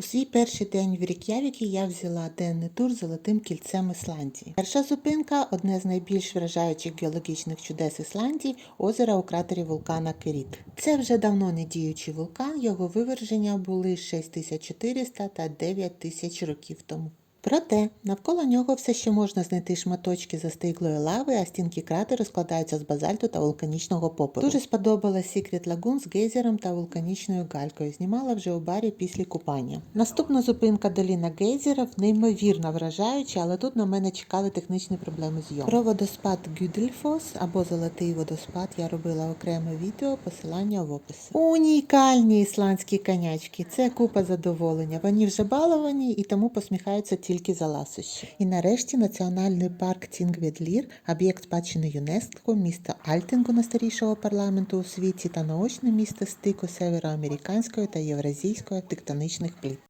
У свій перший день в Рік'явікі я взяла денний тур золотим кільцем Ісландії. Перша зупинка одне з найбільш вражаючих геологічних чудес Ісландії озеро у кратері вулкана Керіт. Це вже давно не діючий вулкан, його виверження були 6400 та 9000 років тому. Проте навколо нього все ще можна знайти шматочки застиглої лави, а стінки кратеру складаються з базальту та вулканічного попелу. Дуже сподобалась Secret Lagoon з гейзером та вулканічною галькою. Знімала вже у барі після купання. Наступна зупинка доліна гейзерів неймовірно вражаюча, але тут на мене чекали технічні проблеми зйомки. Про водоспад Гюдельфос або Золотий водоспад я робила окреме відео, посилання в описі. Унікальні ісландські конячки. Це купа задоволення. Вони вже баловані і тому посміхаються тільки за ласощі. І нарешті національний парк Тінгведлір, об'єкт спадщини ЮНЕСКО, місто Альтингу найстарішого парламенту у світі та наочне місто стику североамериканської та євразійської тектонічних плит.